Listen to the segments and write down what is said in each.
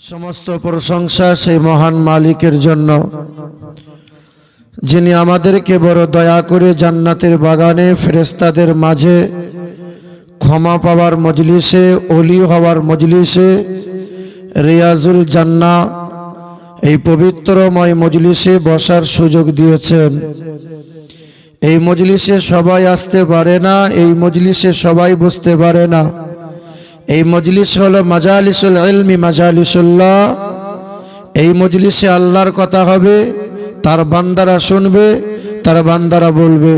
সমস্ত প্রশংসা সেই মহান মালিকের জন্য। যিনি আমাদেরকে বড় দয়া করে জান্নাতের বাগানে ফেরেস্তাদের মাঝে ক্ষমা পাওয়ার মজলিসে অলি হওয়ার মজলিসে, রিয়াজুল জান্না এই পবিত্রময় মজলিসে বসার সুযোগ দিয়েছেন। এই মজলিসে সবাই আসতে পারে না, এই মজলিসে সবাই বসতে পারে না। এই মজলিস হলো মাজালিসুল ইলমি মাজালিসুল্লাহ। এই মজলিসে আল্লাহর কথা হবে, তার বান্দারা শুনবে, তার বান্দারা বলবে।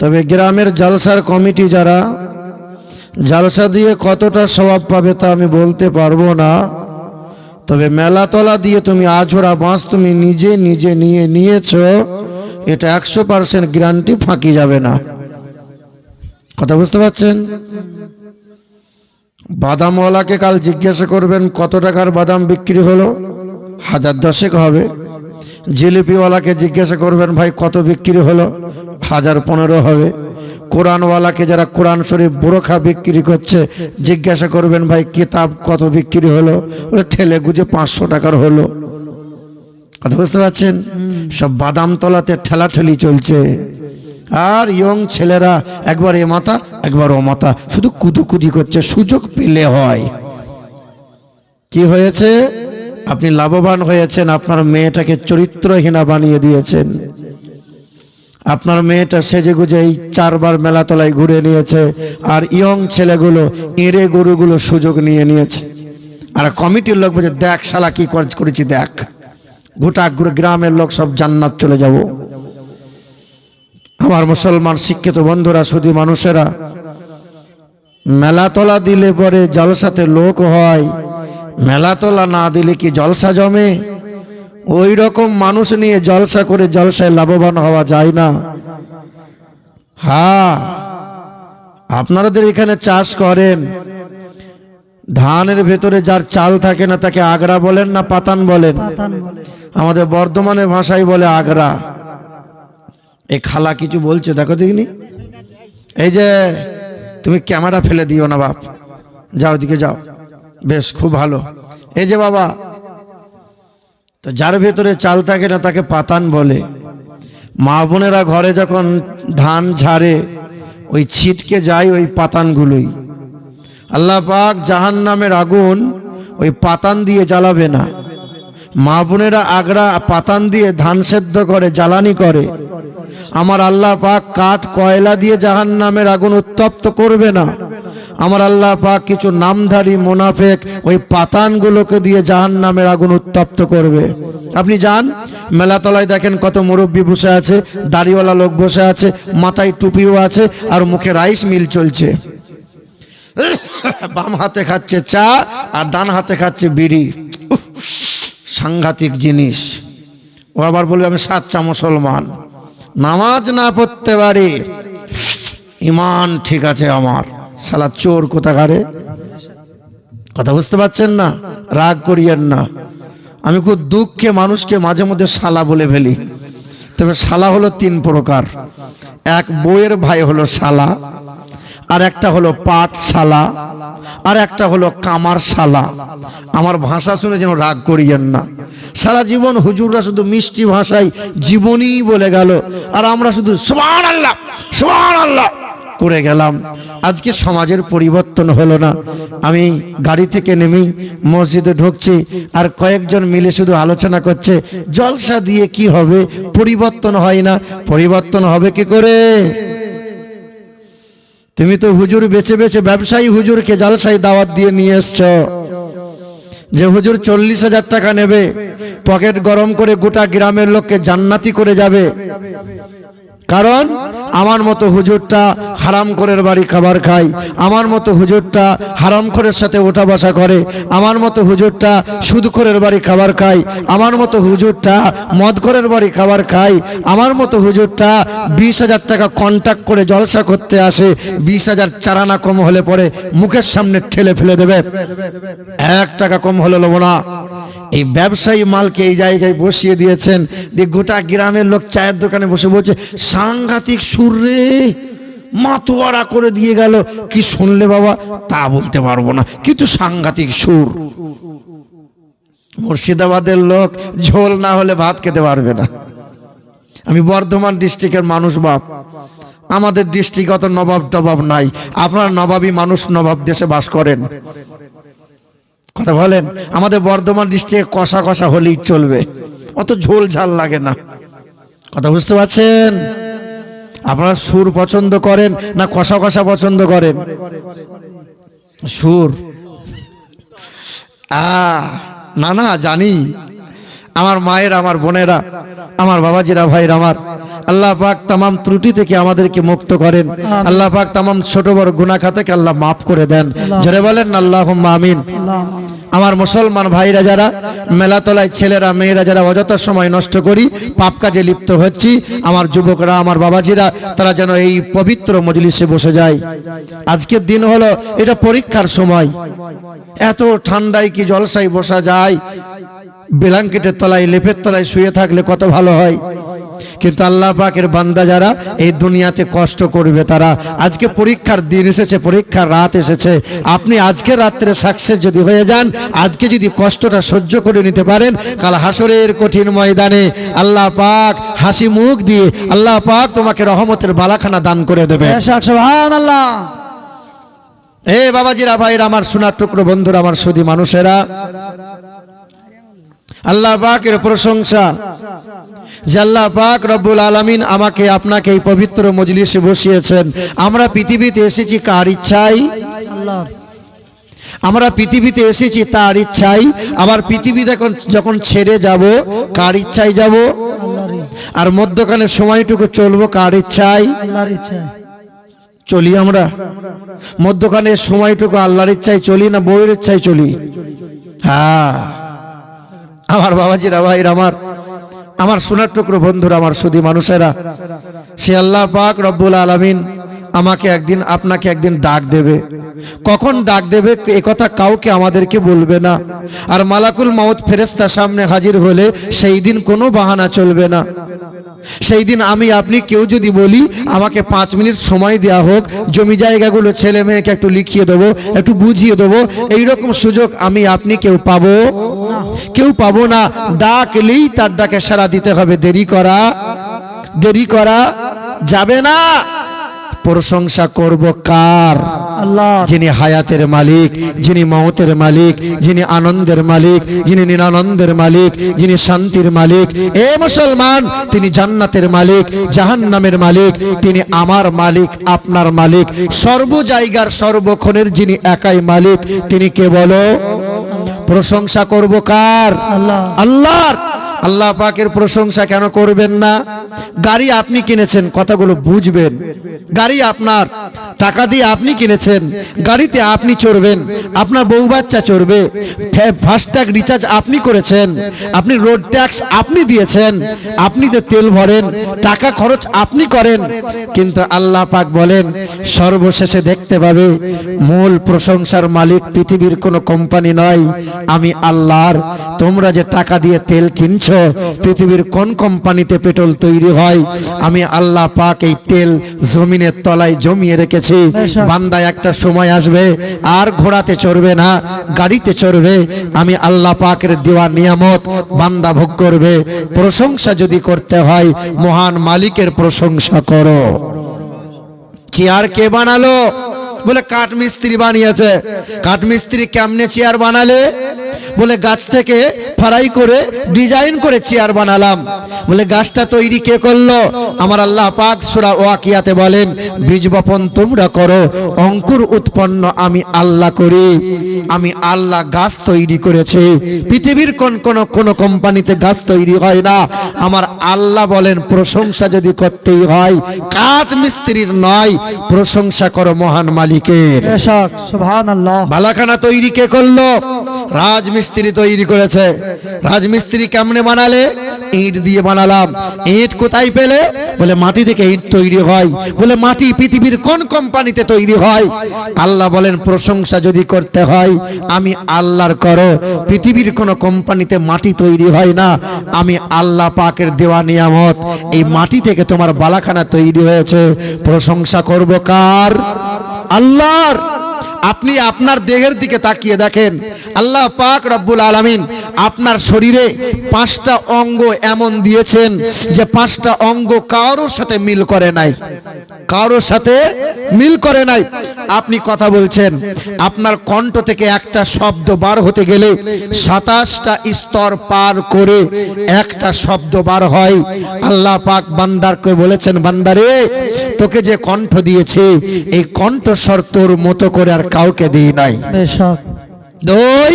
তবে গ্রামের জালসার কমিটি যারা, জালসা দিয়ে কতটা স্বভাব পাবে তা আমি বলতে পারব না। তবে মেলাতলা দিয়ে তুমি আঝোড়া বাঁশ তুমি নিজে নিজে নিয়ে নিয়েছো, এটা একশো পার্সেন্ট গ্যারান্টি ফাঁকি যাবে না। কথা বুঝতে পারছেন? বাদামওয়ালাকে কাল জিজ্ঞাসা করবেন, কত টাকার বাদাম বিক্রি হলো? হাজার দশেক হবে। জিলিপিওয়ালাকে জিজ্ঞাসা করবেন, ভাই, কত বিক্রি হলো? হাজার পনেরো হবে। কোরআনওয়ালাকে যারা কোরআন শরীফ বোরখা বিক্রি করছে, জিজ্ঞাসা করবেন, ভাই, কিতাব কত বিক্রি হলো? ঠেলে গুজে পাঁচশো টাকার হলো। কথা বুঝতে পারছেন? সব বাদাম তলাতে ঠেলাঠেলি চলছে। আর ইয়ং ছেলেরা, একবার এ মাথা, একবার ও মাথা, শুধু কুদুকুদি করছে, সুযোগ পেলে হয়। কি হয়েছে? আপনি লাভবান হয়েছেন, আপনার মেয়েটাকে চরিত্রহীনা বানিয়ে দিয়েছেন। আপনার মেয়েটা সেজে গুজে এই চারবার মেলাতলায় ঘুরে নিয়েছে, আর ইয়ং ছেলেগুলো, এঁড়ে গরুগুলো সুযোগ নিয়ে নিয়েছে। আর কমিটির লোক বলছে, দেখ শালা, কি কর- করেছি, দেখ। গোটা গ্রামের লোক সব জান্নাত চলে যাব। আমার মুসলমান শিক্ষিত বন্ধুরা শুধু মানুষেরা মেলাতলা দিলে পরে জলসাতে লোক হয়। মেলাতলা না দিলে কি জলসা জমে? ওই রকম মানুষ নিয়ে জলসা করে জলসায় লাভবান হওয়া যায় না। হ্যাঁ আপনাদের এখানে চাষ করেন। ধানের ভেতরে যার চাল থাকে না তাকে আগড়া বলেন না পাতান বলেন? আমাদের বর্ধমানের ভাষায় বলে আগ্রা। এই খালা কিছু বলছে, দেখো দেখিনি? এই যে, তুমি ক্যামেরা ফেলে দিও না বাপ। যাও দিকে যাও। বেশ, খুব ভালো। এই যে বাবা, তো যার ভেতরে চাল থাকে না, তাকে পাতান বলে। মা বোনেরা ঘরে যখন ধান ঝাড়ে, ওই ছিটকে যায় ওই পাতানগুলোই। আল্লাহ পাক জাহান নামের আগুন ওই পাতান দিয়ে জ্বালাবে না। মা বোনেরা আগড়া পাতান দিয়ে ধান সেদ্ধ করে, জ্বালানি করে। আমার আল্লাহ পাক কাঠ, কয়লা দিয়ে জাহান নামের আগুন উত্তপ্ত করবে না। আমার আল্লাহ পাক কিছু নামধারী মোনাফেক ওই পাতানগুলোকে দিয়ে জাহান নামের আগুন উত্তপ্ত করবে। আপনি যান, মেলাতলায় দেখেন কত মুরব্বী বসে আছে, দাড়িওয়ালা লোক বসে আছে, মাথায় টুপিও আছে, আর মুখে রাইস মিল চলছে। বাম হাতে খাচ্ছে চা, আর ডান হাতে খাচ্ছে বিড়ি। সাংঘাতিক জিনিস। ও আবার বলবে, আমি সাচ্চা মুসলমান। নামাজ না পড়তে পারি। ইমান ঠিক আছে আমার। সালা চোর কোথাকারে? কথা বুঝতে পারছেন না? রাগ করিয়েন না। আমি খুব দুঃখে মানুষকে মাঝে মধ্যে শালা বলে ফেলি। তবে শালা হলো তিন প্রকার। এক বইয়ের ভাই হলো শালা। আর একটা হলো পাঠশালা, আর একটা হলো কামার শালা আমার ভাষা শুনে যেন রাগ করিয়েন না। সারা জীবন হুজুররা শুধু মিষ্টি ভাষায় জীবনই বলে গেল, আর আমরা শুধু সুবহান আল্লাহ সুবহান আল্লাহ করে গেলাম। আজকে সমাজের পরিবর্তন হলো না। আমি গাড়ি থেকে নেমেই মসজিদে ঢুকছি, আর কয়েকজন মিলে শুধু আলোচনা করছে, জলসা দিয়ে কি হবে? পরিবর্তন হয় না। পরিবর্তন হবে কি করে? তুমি তো হুজুর বেছে বেছে ব্যবসায়ী হুজুরকে জালসাই দাওয়াত দিয়ে নিয়ে এসছ। যে হুজুর চল্লিশ হাজার টাকা নেবে, পকেট গরম করে গোটা গ্রামের লোককে জান্নাতি করে যাবে। কারণ আমার মতো হুজুরটা হারাম করের বাড়ি খাবার খায়, আমার মতো হুজুরটা হারাম করের সাথে ওঠা বসা করে, আমার মতো হুজুরটা সুদখোরের বাড়ি খাবার খায়, আমার মতো হুজুরটা মদখোরের বাড়ি খাবার খায়, আমার মতো হুজুরটা বিশ হাজার টাকা কন্ট্যাক্ট করে জলসা করতে আসে, বিশ হাজার চারানা কম হলে পরে মুখের সামনে ঠেলে ফেলে দেবে। এক টাকা কম হলে নেব না। এই ব্যবসায়ী মালকে এই জায়গায় বসিয়ে দিয়েছেন দিয়ে গোটা গ্রামের লোক চায়ের দোকানে বসে বলছে সাংঘাতিক সুর মাতোয়ারা করে দিয়ে গেল। কি শুনলে বাবা? তা বলতে পারব না। কিন্তু সাংঘাতিক সুর। মুর্শিদাবাদের লোক ঝোল না হলে ভাত খেতে পারবে না। আমি বর্ধমান ডিস্ট্রিক্টের মানুষ বাপ। আমাদের ডিস্ট্রিক্ট অত নবাব টবাব নাই। আপনার নবাবী মানুষ নবাব দেশে বাস করেন। কথা বলেন? আমাদের বর্ধমান ডিস্ট্রিক্টে কষা কষা হলেই চলবে। অত ঝোল ঝাল লাগে না। কথা বুঝতে পারছেন? আপনারা সুর পছন্দ করেন না কষা কষা পছন্দ করেন? সুর। না না, জানি। আমার মায়ের, আমার বোনেরা, আমার বাবাজিরা ভাইয়ের আমার আল্লাহ পাক তামাম ত্রুটি থেকে আমাদেরকে মুক্ত করেন। আল্লাহ পাক তামাম ছোট বড় গুনাহ খাতাকে আল্লাহ মাফ করে দেন। যারা বলেন আল্লাহ আমিন। আমার মুসলমান ভাইরা যারা মেলাতলায় ছেলেরা মেয়েরা যারা অযথা সময় নষ্ট করি পাপ কাজে লিপ্ত হচ্ছি আমার যুবকরা আমার বাবাজিরা তারা যেন এই পবিত্র মজলিসে বসে যায়। আজকের দিন হলো এটা পরীক্ষার সময়। এত ঠান্ডায় কি জলসায় বসা যায়? বেলাঙ্কেটের তলায় লেপের তলায় শুয়ে থাকলে কত ভালো হয়? কিন্তু আল্লাহ পাকের বান্দা যারা এই দুনিয়াতে কষ্ট করবে তারা আজকে পরীক্ষার দিন এসেছে পরীক্ষার রাত এসেছে। আপনি আজকে রাত্রে সাকসেস যদি হয়ে যান আজকে যদি কষ্টটা সহ্য করে নিতে পারেন কাল হাসরের কঠিন ময়দানে আল্লাহ পাক হাসি মুখ দিয়ে আল্লাহ পাক তোমাকে রহমতের বালাখানা দান করে দেবে। সুবহানাল্লাহ। হে বাবাজিরা ভাইরা আমার সোনার টুকরো বন্ধুরা আমার সুদী মানুষেরা আল্লাহ পাকের প্রশংসা আল্লাহ পাক রব্বুল আলামিন আমাকে আপনাকে এই পবিত্র মজলিসে বসিয়েছেন। আমরা পৃথিবীতে এসেছি কার ইচ্ছাই আল্লাহ। আমরা পৃথিবীতে এসেছি তার ইচ্ছাই আবার পৃথিবী যখন যখন ছেড়ে যাব কার ইচ্ছাই যাব? আর মধ্যখানে সময়টুকু চলবো কার ইচ্ছাই আল্লাহর চলি আমরা। মধ্যখানে সময়টুকু আল্লাহর ইচ্ছায় চলি না বউয়ের ইচ্ছায় চলি? হ্যাঁ। আমার বাবাজিরা ভাইর আমার আমার সোনার টুকরো বন্ধুরা, আমার সুদী মানুষেরা, সে আল্লাহ পাক রব্বুল আলামিন আমাকে একদিন, আপনাকে একদিন ডাক দেবে। কখন ডাক দেবে? এ কথা কাউকে আমাদেরকে বলবে না। আর মালাকুল মাউত ফেরেস্তা সামনে হাজির হলে সেই দিন কোনো বাহানা চলবে না। সেই দিন আমি, আপনি, কেউ যদি বলি, আমাকে পাঁচ মিনিট সময় দেওয়া হোক, জমি জায়গাগুলো ছেলে মেয়েকে একটু লিখিয়ে দেবো, একটু বুঝিয়ে দেবো, এইরকম সুযোগ আমি, আপনি কেউ পাবো? কেউ পাবো না। ডাকলেই তার ডাকে সারা দিতে হবে। দেরি করা দেরি করা যাবে না। প্রশংসা করব কার? আল্লাহ। যিনি হায়াতের মালিক যিনি মমতের মালিক যিনি আনন্দের মালিক যিনি নিরানন্দের মালিক যিনি শান্তির মালিক। এ মুসলমান তিনি জান্নাতের মালিক জাহান্নামের মালিক তিনি আমার মালিক আপনার মালিক। সর্ব জায়গার সর্বক্ষণের যিনি একাই মালিক তিনি কে বলো? প্রশংসা করব কার? আল্লাহ। আল্লাহর। আল্লাহ পাকের প্রশংসা কেন করবেন না? গাড়ি আপনি কিনেছেন, কথাগুলো বুঝবেন। গাড়ি আপনার, টাকা দিয়ে আপনি কিনেছেন, গাড়িতে আপনি চড়বেন, আপনার বউ বাচ্চা চড়বে ফাস্ট্যাগ রিচার্জ আপনি করেছেন, আপনি রোড ট্যাক্স আপনি দিয়েছেন, আপনি তো তেল ভরেন, টাকা খরচ আপনি করেন, কিন্তু আল্লাহ পাক বলেন, সর্বশেষে দেখতে পাবে, মূল প্রশংসার মালিক পৃথিবীর কোনো কোম্পানি নয়, আমি আল্লাহর, তোমরা যে টাকা দিয়ে তেল কিনছো পৃথিবীর কোন কোম্পানিতে পেট্রোল তৈরি হয়? আমি আল্লাহ পাক এই তেল জমিনের তলায় জমিয়ে রেখেছি। বান্দা একটা সময় আসবে আর ঘোড়াতে চড়বে না গাড়িতে চড়বে। আমি আল্লাহ পাকের দেওয়া নিয়ামত বান্দা ভোগ করবে। প্রশংসা যদি করতে হয় মহান মালিকের প্রশংসা করো। চেয়ার কে বানালো? বলে, কাঠ মিস্ত্রি বানিয়েছে। কাঠ মিস্ত্রি কেমনে চেয়ার বানালে? বলে, গাছ থেকে ফারাই করে, ডিজাইন করে চেয়ার বানালাম। বলে, গাছটা তৈরি কে করল? আমার আল্লাহ পাক সূরা ওয়াকিয়াতে বলেন, বীজ বপন তোমরা করো, অঙ্কুর উৎপন্ন আমি আল্লাহ করি। আমি আল্লাহ গাছ তৈরি করেছি। পৃথিবীর কোন কোন কোন কোম্পানিতে গাছ তৈরি হয় না। আমার আল্লাহ বলেন, প্রশংসা যদি করতেই হয়, কাঠ মিস্ত্রির নয়, প্রশংসা করো মহান মালিকের। বালাখানা তৈরি কে করল? রাজমিস্ত্রি তৈরি করেছে। রাজমিস্ত্রি কেমনে বানালে? ইট দিয়ে বানালাম। ইট কোথায় পেলে? বলে মাটি থেকে ইট তৈরি হয়। বলে মাটি পৃথিবীর কোন কোম্পানিতে তৈরি হয়? আল্লাহ বলেন প্রশংসা যদি করতে হয় আমি আল্লাহর করো। পৃথিবীর কোন কোম্পানিতে মাটি তৈরি হয় না। আমি আল্লাহ পাকের দেওয়া নিয়ামত। এই মাটি থেকে তোমার বালাখানা তৈরি হয়েছে। প্রশংসা করব কার? আল্লাহর আপনি আপনার দেহের দিকে তাকিয়ে দেখেন। আল্লাহ পাক রব্বুল আলামিন আপনার শরীরে পাঁচটা অঙ্গ এমন দিয়েছেন যে পাঁচটা অঙ্গ কারোর সাথে মিল করে নাই। কারোর সাথে মিল করে নাই। আপনি কথা বলছেন, আপনার কণ্ঠ থেকে একটা শব্দ বার হতে গেলে সাতাশটা স্তর পার করে একটা শব্দ বার হয়। আল্লাহ পাক বান্দারকে বলেছেন, বান্দারে, তোকে যে কণ্ঠ দিয়েছে, এই কণ্ঠস্বর তোর মতো করে আর কাউকে দিই নাই বেশক দুই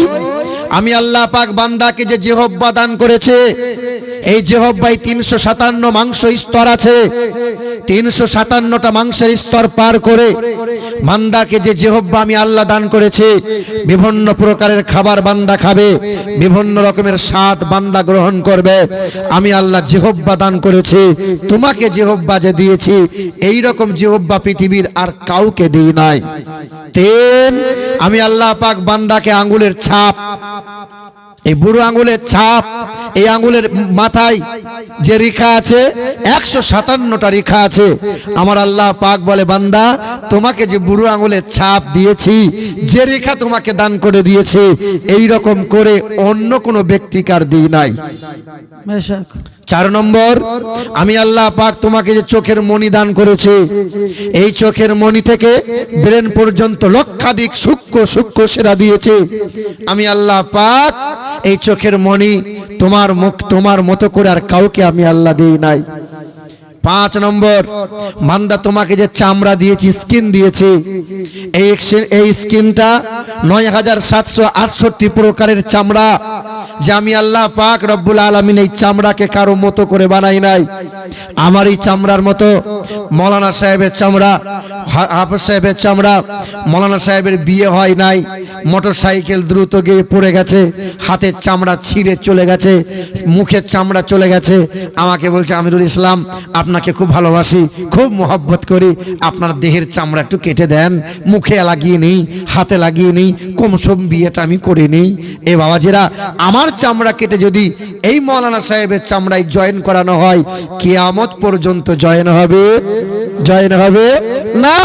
আমি আল্লাহ পাক বান্দাকে যে জেহব্বা দান করেছে, এই জেহব্বাই তিনশো সাতান্ন মাংস স্তর আছে। তিনশো সাতান্নটা মাংসের স্তর পার করে বান্দাকে যে জেহব্বা আমি আল্লাহ দান করেছে, বিভিন্ন প্রকারের খাবার বান্দা খাবে, বিভিন্ন রকমের স্বাদ বান্দা গ্রহণ করবে। আমি আল্লাহ জেহব্বা দান করেছি, তোমাকে জেহব্বা যে দিয়েছি এই রকম জেহব্বা পৃথিবীর আর কাউকে দিই নাই। তিন, আমি আল্লাহ পাক বান্দাকে আঙ্গুলের ছাপ এই বুড়ো আঙ্গুলের ছাপ এই আঙ্গুলের মাথায় যে রেখা আছে একশো সাতান্নটা রেখা আছে। আমার আল্লাহ পাক বলে বান্দা তোমাকে যে বুড়ো আঙ্গুলের ছাপ দিয়েছি যে রেখা তোমাকে দান করে দিয়েছে এই রকম করে অন্য কোনো ব্যক্তিকার দিই নাই। চার নম্বর আমি আল্লাহ পাক তোমাকে যে চোখের মণি দান করেছে এই চোখের মণি থেকে ব্রেন পর্যন্ত লক্ষাধিক সূক্ষ্ম সূক্ষ্ম সেরা দিয়েছে। আমি আল্লাহ পাক এই চোখের মনি তোমার মুখ তোমার মতো করে আর কাউকে আমি আল্লাহ দিই নাই। পাঁচ নম্বর মান্দা তোমাকে যে চামড়া দিয়েছি, স্কিন দিয়েছি, এই এই স্কিনটা নয় হাজার সাতশো আটষট্টি প্রকারের চামড়া, যে আমি আল্লাহ পাক রব্বুল আলমিন এই চামড়াকে কারও মতো করে বানাই নাই। আমার এই চামড়ার মতো মৌলানা সাহেবের চামড়া হাফেজ সাহেবের চামড়া, মৌলানা সাহেবের বিয়ে হয় নাই। মোটর সাইকেল দ্রুত গিয়ে পড়ে গেছে, হাতের চামড়া ছিঁড়ে চলে গেছে, মুখের চামড়া চলে গেছে। আমাকে বলছে, আমিরুল ইসলাম আপনাকে খুব ভালোবাসি, খুব মোহব্বত করি। আপনার দেহের চামড়া একটু কেটে দেন, মুখে লাগিয়ে নেই, হাতে লাগিয়ে নেই, কমসম বিয়েটা আমি করে নেই। এ বাবাজিরা, আমার চামড়া কেটে যদি এই মৌলানা সাহেবের চামড়ায় জয়েন করানো হয়, কিয়ামত পর্যন্ত জয়েন হবে? জয়েন হবে? না!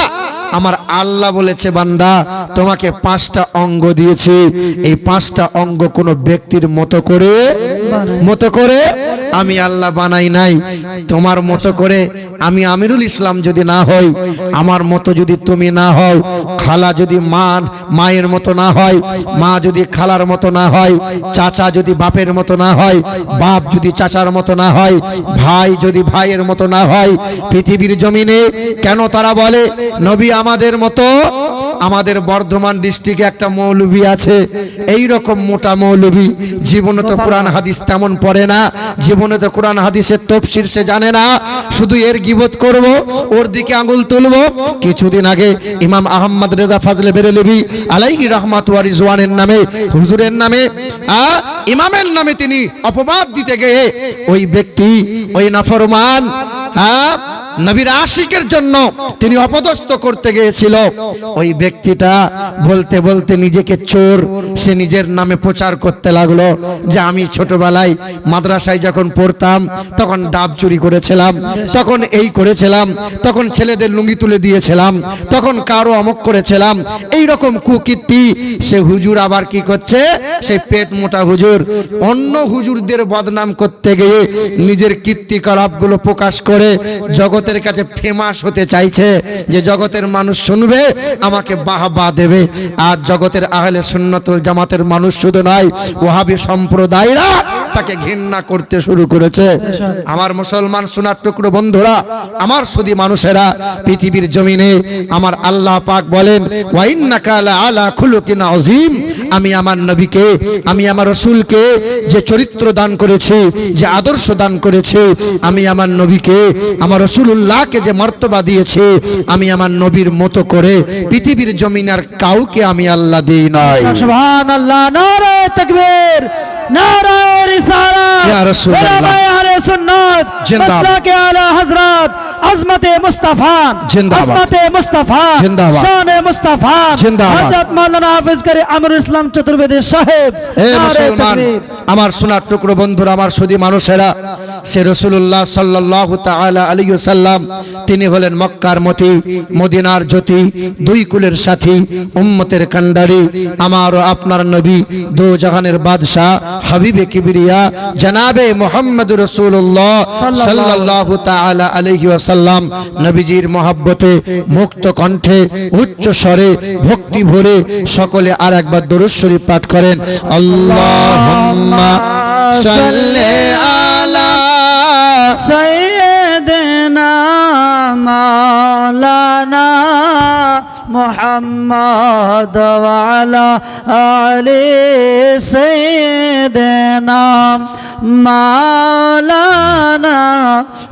আমার আল্লাহ বলেছে, বান্দা, তোমাকে পাঁচটা অঙ্গ দিয়েছে। এই পাঁচটা অঙ্গ কোনো ব্যক্তির মতো করে মতো করে আমি আল্লাহ বানাই নাই। তোমার মতো করে আমি আমিরুল ইসলাম যদি না হই, আমার মতো যদি তুমি না হও, খালা যদি মা, মায়ের মতো না হয়, মা যদি খালার মতো না হয়, চাচা যদি বাপের মতো না হয়, বাপ যদি চাচার মতো না হয়, ভাই যদি ভাইয়ের মতো না হয়, পৃথিবীর জমিনে কেন তারা বলে, নবী আমাদের মতো আমাদের বর্ধমান ডিস্ট্রিক্টে একটা মৌলবী আছে। এই রকম মোটা মৌলবী জীবনে তো কোরআন হাদিস তেমন পড়ে না। জীবনে তো কোরআন হাদিসের তফসির সে জানে না। শুধু এর গিবত করব, ওর দিকে আঙুল তুলব। কিছুদিন আগে ইমাম আহমদ রেজা ফাজলে বেরেলিবি আলাইহি রহমাত ওয়া রিজওয়ানের নামে, হুজুরের নামে ইমামের নামে তিনি অপবাদ দিতে গিয়ে ওই ব্যক্তি, ওই নাফরমান হ্যাঁ? নবীর আশিকের জন্য তিনি অপদস্থ করতে গিয়েছিল। ওই ব্যক্তিটা বলতে বলতে নিজেকে চোর, সে নিজের নামে প্রচার করতে লাগল যে আমি ছোটবেলায় মাদ্রাসায় যখন পড়তাম, তখন ডাব চুরি করেছিলাম, তখন এই করেছিলাম, তখন ছেলেদের লুঙ্গি তুলে দিয়েছিলাম, তখন কারও অমক করেছিলাম এই রকম কুকীর্তি, সে হুজুর আবার কি করছে? সেই পেট মোটা হুজুর। অন্য হুজুরদের বদনাম করতে গিয়ে নিজের কীর্তিকলাপগুলো প্রকাশ করে জগতের কাছে ফেমাস হতে চাইছে যে জগতের মানুষ শুনবে, আমাকে বাহবা দেবে। আর জগতের আহলে সুন্নতুল জামাতের মানুষ শুধু নয় ওহাবি সম্প্রদায়রা তাকে ঘৃণা করতে শুরু করেছে। আমার মুসলমান সোনার টুকরো বন্ধুরা, আমার সুদী মানুষেরা, পৃথিবীর জমিনে আমার আল্লাহ পাক বলেন আলা খুলুকিন আমি আমার নবীকে, আমি আমার রসুলকে যে চরিত্র দান করেছি, যে আদর্শ দান করেছি, আমি আমার নবীকে, আমার রসুল্লাহকে যে মর্তবা দিয়েছি, আমি আমার নবীর মতো করে পৃথিবীর জমিন আর কাউকে আমি আল্লাহ দিই নাই। সুবহান আল্লাহ নারে তাকবীর। عظمت مصطفیٰ عظمت مصطفیٰ شان مصطفیٰ حضرت مولانا حافظ کرے اسلام আমার সোনার টুকরো বন্ধুরা আমার সুদি মানুষেরা সে রসুল্লাহ সাল্লাহ আলী সাল্লাম তিনি হলেন মক্কার মতি মদিনার জ্যোতি দুই কুলের সাথী উম্মতের কান্ডারি আমার আপনার নবী দু জাহানের বাদশাহ হাবিবে কিবরিয়া জনাবে মোহাম্মদ রসুল্লাহ সাল্লাহ তালা আলহি আসাল্লাম নবীজির মহাব্বতে মুক্ত কণ্ঠে উচ্চ স্বরে ভক্তি ভরে সকলে আর একবার দরুদ শরীফ পাঠ করেন। আল্লাহ সাল্লি আলা محمد وعلى آل سيدنا مولانا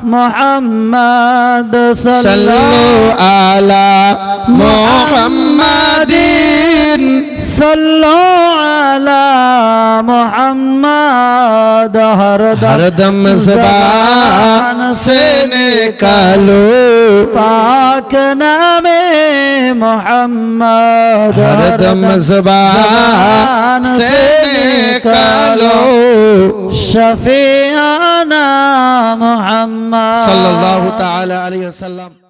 محمد صلى الله على محمد صلو على محمد ہر دم زبان سے نکالو پاک نام محمد ہر دم زبان سے نکالو شفیعنا محمد صلی اللہ تعالی علیہ وسلم